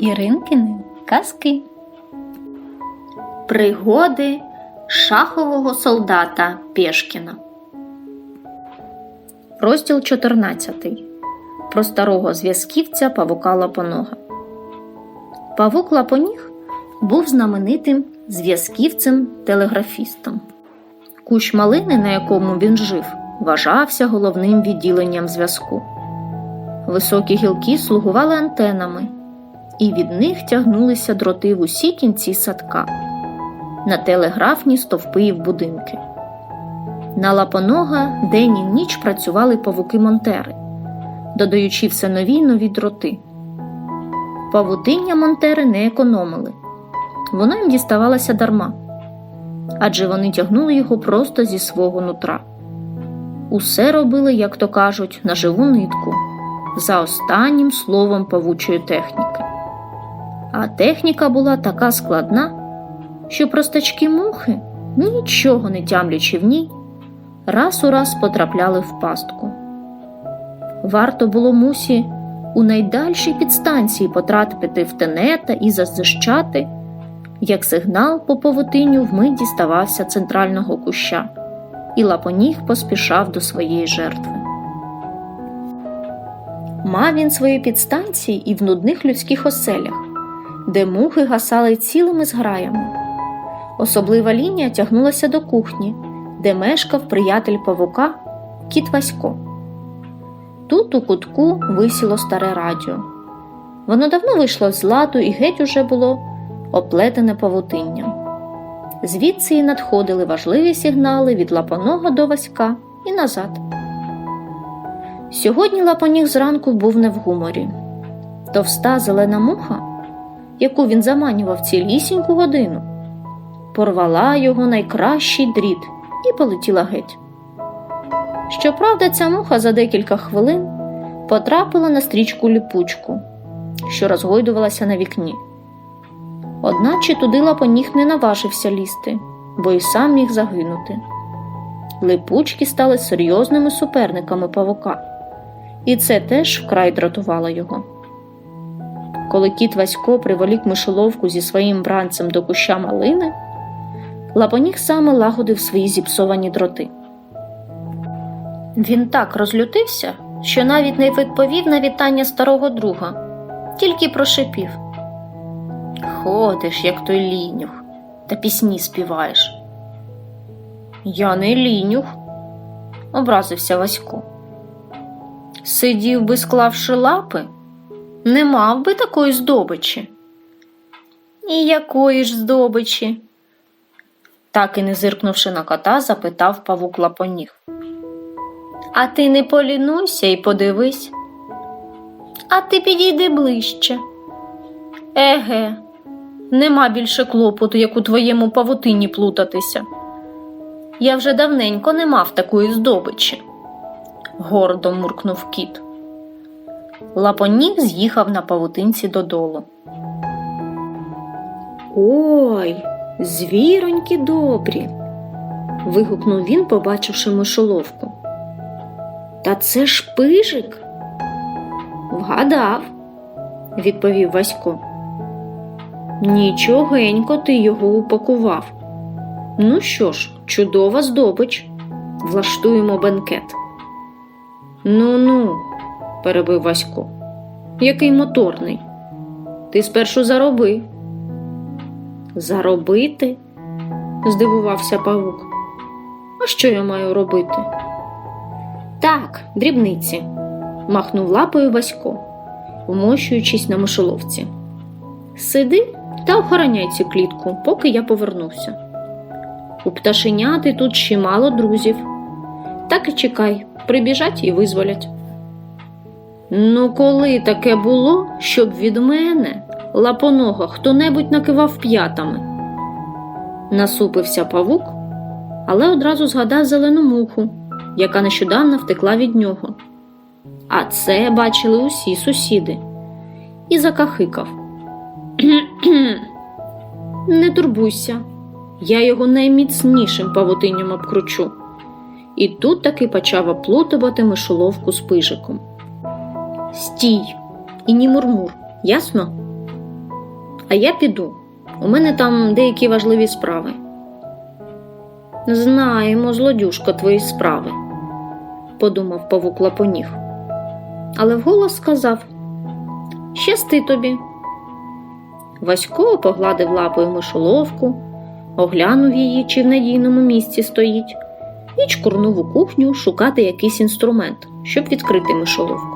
Іринкини казки. Пригоди шахового солдата Пєшкіна. Розділ 14. Про старого зв'язківця павука Лапонога. Павук Лапоніг був знаменитим зв'язківцем телеграфістом. Кущ малини, на якому він жив, вважався головним відділенням зв'язку. Високі гілки слугували антенами, і від них тягнулися дроти в усі кінці садка, на телеграфні стовпи і в будинки. На лапонога день і ніч працювали павуки-монтери, додаючи все нові й нові дроти. Павутиння монтери не економили, воно їм діставалося дарма, адже вони тягнули його просто зі свого нутра. Усе робили, як то кажуть, на живу нитку, за останнім словом павучої техніки. А техніка була така складна, що простачки мухи, нічого не тямлячи в ній, раз у раз потрапляли в пастку. Варто було мусі у найдальшій підстанції потрапити в тенета і зазищати, як сигнал по повутиню вмить діставався центрального куща, і лапоніг поспішав до своєї жертви. Мав він свої підстанції і в нудних людських оселях, де мухи гасали цілими зграями. Особлива лінія тягнулася до кухні, де мешкав приятель павука кіт Васько. Тут у кутку висіло старе радіо. Воно давно вийшло з ладу і геть уже було оплетене павутинням. Звідси і надходили важливі сигнали від лапоного до Васька і назад. Сьогодні лапоніг зранку був не в гуморі. Товста зелена муха, яку він заманював цілісіньку годину, порвала його найкращий дріт і полетіла геть. Щоправда, ця муха за декілька хвилин потрапила на стрічку ліпучку, що розгойдувалася на вікні. Одначе туди лапоніг не наважився лізти, бо й сам міг загинути. Липучки стали серйозними суперниками павука, і це теж вкрай дратувало його. Коли кіт Васько приволік мишоловку зі своїм бранцем до куща малини, лапоніг саме лагодив свої зіпсовані дроти. Він так розлютився, що навіть не відповів на вітання старого друга, тільки прошепів. Ходиш, як той лінюх, та пісні співаєш. Я не лінюх, образився Васько. Сидів би, склавши лапи, не мав би такої здобичі. І якої ж здобичі? Так і не зиркнувши на кота, запитав павук лапоніг. А ти не полінуйся і подивись. А ти підійди ближче. Еге, нема більше клопоту, як у твоєму павутині плутатися. Я вже давненько не мав такої здобичі, гордо муркнув кіт. Лапоніг з'їхав на павутинці додолу. Ой, звіроньки добрі. вигукнув він, побачивши мишоловку. Та це ж пижик? Вгадав, відповів Васько. Нічогенько ти його упакував. Ну що ж, чудова здобич. Влаштуємо бенкет. Ну ну, перебив Васько. Який моторний. Ти спершу зароби. Заробити? здивувався павук. А що я маю робити? Так, дрібниці, махнув лапою Васько, вмощуючись на мишоловці. Сиди та охороняй цю клітку, поки я повернуся. У пташеняти тут чимало друзів. Так і чекай, прибіжать і визволять. Ну, коли таке було, щоб від мене, лапонога, хто небудь накивав п'ятами? Насупився павук, але одразу згадав зелену муху яка нещодавно втекла від нього. А це бачили усі сусіди. І закахикав. Не турбуйся, я його найміцнішим павутинням обкручу. І тут таки почав оплутувати мишоловку з пижиком. Стій, і ні мурмур, ясно? А я піду. У мене там деякі важливі справи. Знаємо, злодюшко, твої справи, подумав павук лапоніг. Але вголос сказав Щасти тобі. Васько погладив лапою мишоловку, оглянув її, чи в надійному місці стоїть, і чкурнув у кухню шукати якийсь інструмент, щоб відкрити мишоловку.